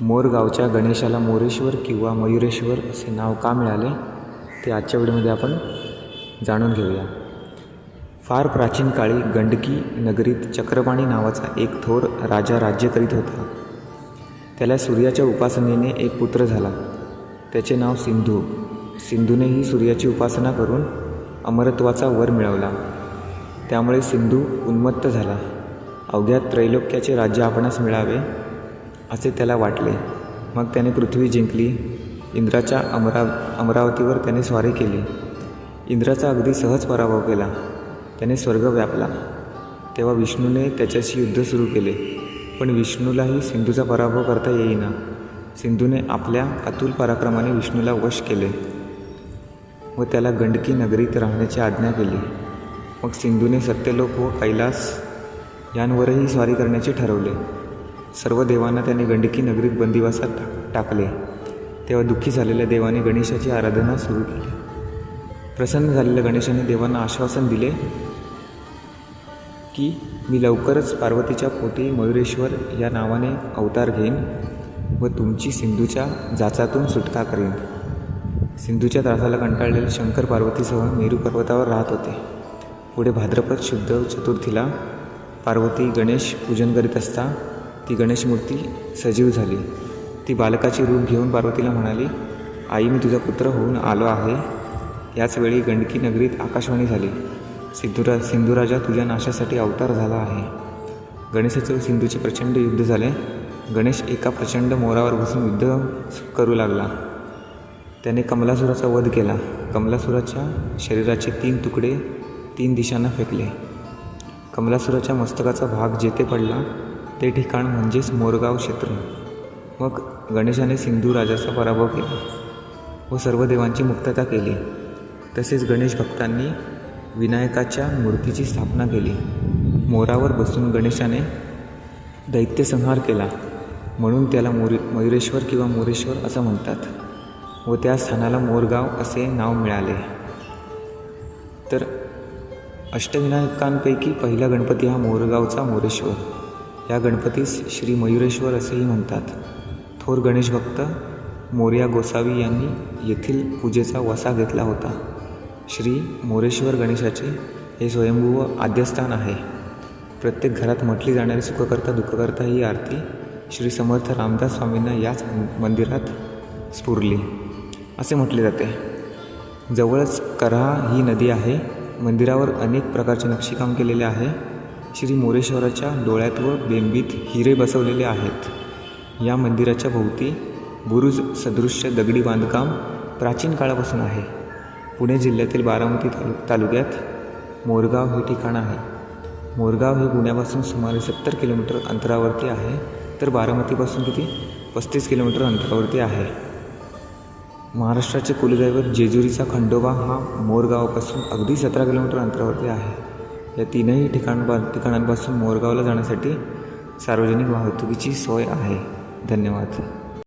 मोरगावच्या गणेशाला मोरेश्वर किंवा मयुरेश्वर असे नाव का मिळाले ते आजच्या व्हिडिओमध्ये आपण जाणून घेऊया. फार प्राचीन काळी गंडकी नगरीत चक्रपाणी नावाचा एक थोर राजा राज्य करीत होता. त्याला सूर्याच्या उपासनेने एक पुत्र झाला. त्याचे नाव सिंधू. सिंधूनेही सूर्याची उपासना करून अमरत्वाचा वर मिळवला. त्यामुळे सिंधू उन्मत्त झाला. अवघ्या त्रैलोक्याचे राज्य आपणास मिळावे असे त्याला वाटले. मग त्याने पृथ्वी जिंकली. इंद्राच्या अमरा अमरावतीवर त्याने स्वारी केली. इंद्राचा अगदी सहज पराभव केला. त्याने स्वर्ग व्यापला. तेव्हा विष्णूने त्याच्याशी युद्ध सुरू केले. पण विष्णूलाही सिंधूचा पराभव करता येईना. सिंधूने आपल्या अतुल पराक्रमाने विष्णूला वश केले व त्याला गंडकी नगरीत राहण्याची आज्ञा केली. मग सिंधूने सत्यलोक व कैलास यांवरही स्वारी करण्याचे ठरवले. सर्व देवांना त्याने गंडकी नगरीत बंदिवासात टाक टाकले. तेव्हा दुःखी झालेल्या देवाने गणेशाची आराधना सुरू केली. प्रसन्न झालेल्या गणेशाने देवांना आश्वासन दिले की मी लवकरच पार्वतीच्या पोटी मयुरेश्वर या नावाने अवतार घेईन व तुमची सिंधूच्या जाचातून सुटका करीन. सिंधूच्या त्रासाला कंटाळलेले शंकर पार्वतीसह मेरू पर्वतावर राहत होते. पुढे भाद्रपद शुद्ध चतुर्थीला पार्वती गणेश पूजन करीत असता ती गणेश मूर्ती सजीव झाली. ती बालकाची रूप घेऊन पार्वतीला म्हणाली आई मी तुझा पुत्र होऊन आलो आहे. याचवेळी गंडकी नगरीत आकाशवाणी झाली. सिद्धुरा सिंधुराजा तुझ्या नाशासाठी अवतार झाला आहे. गणेशाचे व सिंधूचे प्रचंड युद्ध झाले. गणेश एका प्रचंड मोरावर बसून युद्ध करू लागला. त्याने कमलासुराचा वध केला. कमलासुराच्या शरीराचे तीन तुकडे तीन दिशांना फेकले. कमलासुराच्या मस्तकाचा भाग जेथे पडला ते ठिकाण म्हणजेच मोरगाव क्षेत्र. मग गणेशाने सिंधू राजाचा पराभव केला व सर्व देवांची मुक्तता केली. तसेच गणेश भक्तांनी विनायकाच्या मूर्तीची स्थापना केली. मोरावर बसून गणेशाने दैत्यसंहार केला म्हणून त्याला मोरी मयुरेश्वर किंवा मोरेश्वर असं म्हणतात व त्या स्थानाला मोरगाव असे नाव मिळाले. तर अष्टविनायकांपैकी पहिला गणपती हा मोरगावचा मोरेश्वर. या गणपतीस श्री मयुरेश्वर असेही म्हणतात. थोर गणेश भक्त मोर्या गोसावी यांनी येथील पूजेचा वसा घेतला होता. श्री मोरेश्वर गणेशाचे हे स्वयंभू व आद्यस्थान आहे. प्रत्येक घरात म्हटली जाणारी सुखकर्ता दुःखकर्ता ही आरती श्री समर्थ रामदास स्वामींना याच मंदिरात स्फुरली. असे म्हटले जाते. जवळच करहा ही नदी आहे. मंदिरावर अनेक प्रकारचे नक्षीकाम केलेले आहे. श्री मोरेश्वराच्या डोळ्यात व बेंबीत हिरे बसवलेले आहेत. या मंदिराच्या भोवती बुरुज सदृश्य दगडी बांधकाम प्राचीन काळापासून आहे. पुणे जिल्ह्यातील बारामती तालु तालुक्यात मोरगाव हे ठिकाण आहे. मोरगाव हे पुण्यापासून सुमारे सत्तर किलोमीटर अंतरावरती आहे तर बारामतीपासून किती? पस्तीस किलोमीटर अंतरावरती आहे. महाराष्ट्राचे कुलदैवत जेजुरीचा खंडोबा हा मोरगावापासून अगदी सतरा किलोमीटर अंतरावरती आहे. या तीनही ठिकाण ठिकाणांपासून मोरगावला जाण्यासाठी सार्वजनिक वाहतुकीची सोय आहे. धन्यवाद.